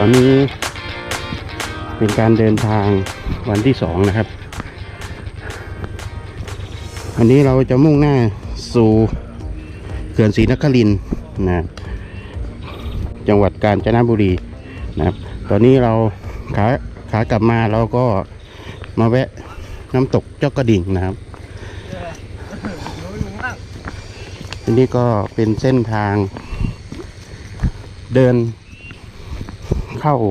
ตอนนี้เป็นการเดินทางวันที่สองนะครับ อันนี้เราจะมุ่งหน้าสู่เขื่อนศรีนครินทร์นะจังหวัดกาญจนบุรีนะครับ ตอนนี้เราขาขากลับมาเราก็มาแวะน้ำตกเจ้ากระดิ่งนะครับอันนี้ก็เป็นเส้นทางเดิน เข้า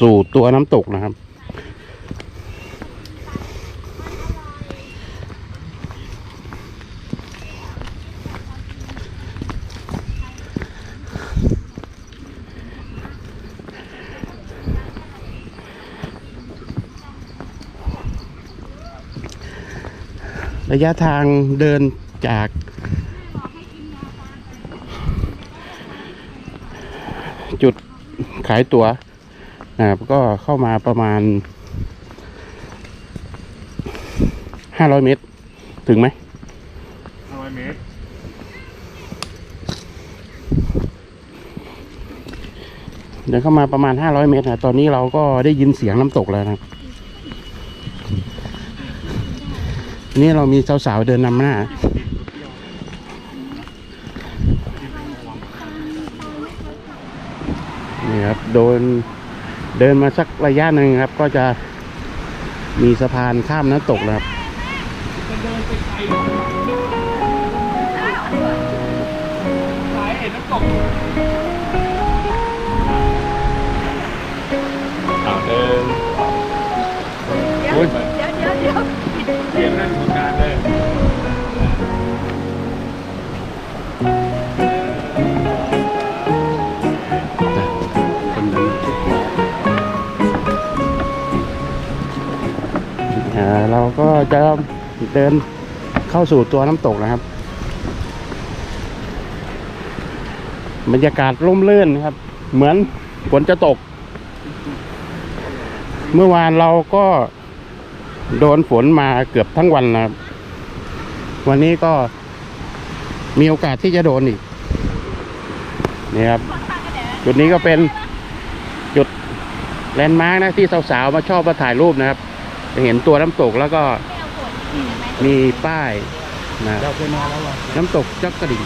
สู่ตัวน้ำตกนะครับ ระยะทางเดินจากจุด ขายตั๋วนะครับก็เข้ามาประมาณ500เมตร ถึงไหม500เมตร เดินเข้ามาประมาณ500เมตรนะตอนนี้เราก็ได้ยินเสียงน้ำตกแล้วนะครับอันนี่เรามีสาวๆเดินนำหน้า นี่ครับโดนเดินมาสักระยะหนึ่งครับ ก็จะมีสะพานข้ามน้ำตกนะครับสายเห็นน้ำตก ก็จะเดินเข้าสู่ตัวน้ำตกนะครับ บรรยากาศร่มรื่นนครับ เหมือนฝนจะตก เมื่อวานเราก็โดนฝนมาเกือบทั้งวันนะครับ วันนี้ก็มีโอกาสที่จะโดนอีกนี่ครับ จุดนี้ก็เป็นจุดแลนด์มาร์กนะที่สาวๆมาชอบมาถ่ายรูปนะครับ จะเห็นตัวน้ำตกแล้วก็มีป้ายนะเราเคยมาแล้วเหรอน้ำตกจักกระดิ่ง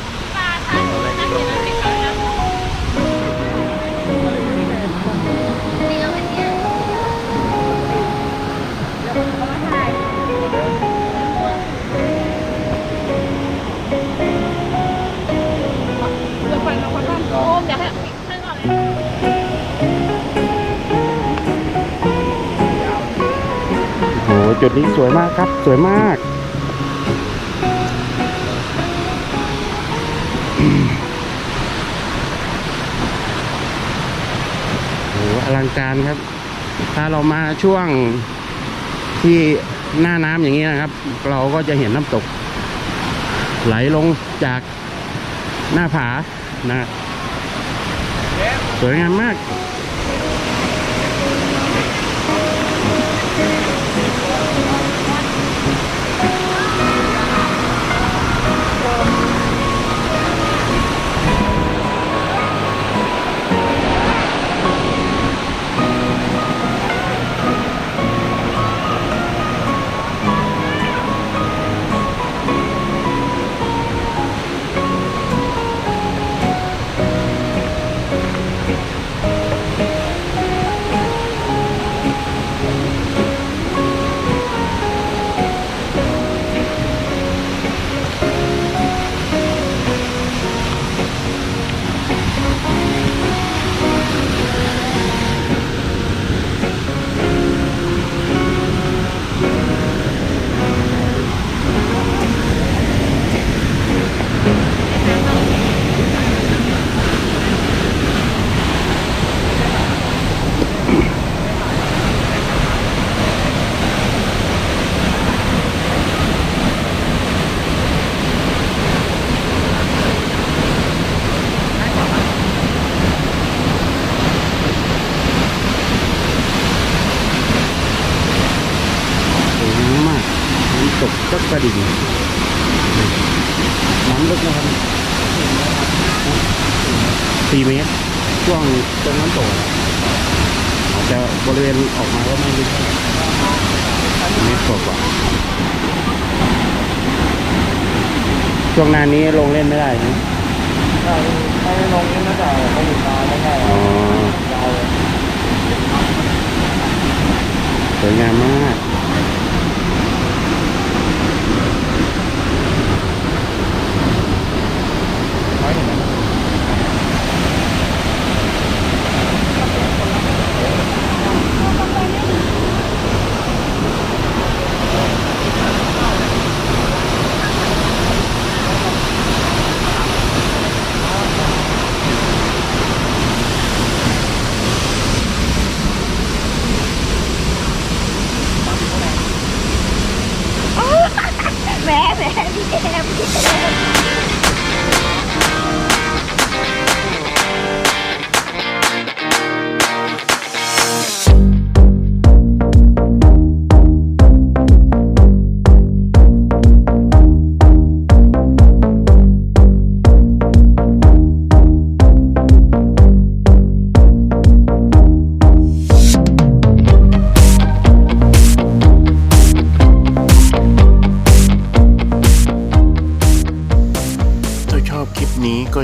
เดี๋ยวไปเราคนบ้านโอ้มเดี๋ยวให้ให้ก่อนเลย จุดนี้สวยมากครับ สวยมาก โอ้โหอลังการครับ ถ้าเรามาช่วงที่หน้าน้ำอย่างนี้นะครับ เราก็จะเห็นน้ำตก ไหลลงจากหน้าผานะ สวยงามมาก กจักกระดิ่งน้ำลึกนะครับสี่เมตรช่วงตรงน้ำตกจะบริเวณออกมาก็ไม่ลึกเท่าไหร่เมตรกว่าช่วงหน้านี้ลงเล่นไม่ได้นะถ้าไม่ลงนี่น่าจะไม่อยู่นานแล้วไงอ๋อยาวเลยสวยงามมาก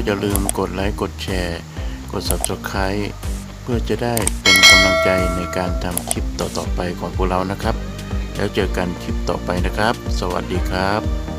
อย่าลืมกดไลค์กดแชร์ กด Subscribe เพื่อจะได้เป็นกำลังใจในการทำคลิปต่อๆไปของพวกเรานะครับ แล้วเจอกันคลิปต่อไปนะครับ สวัสดีครับ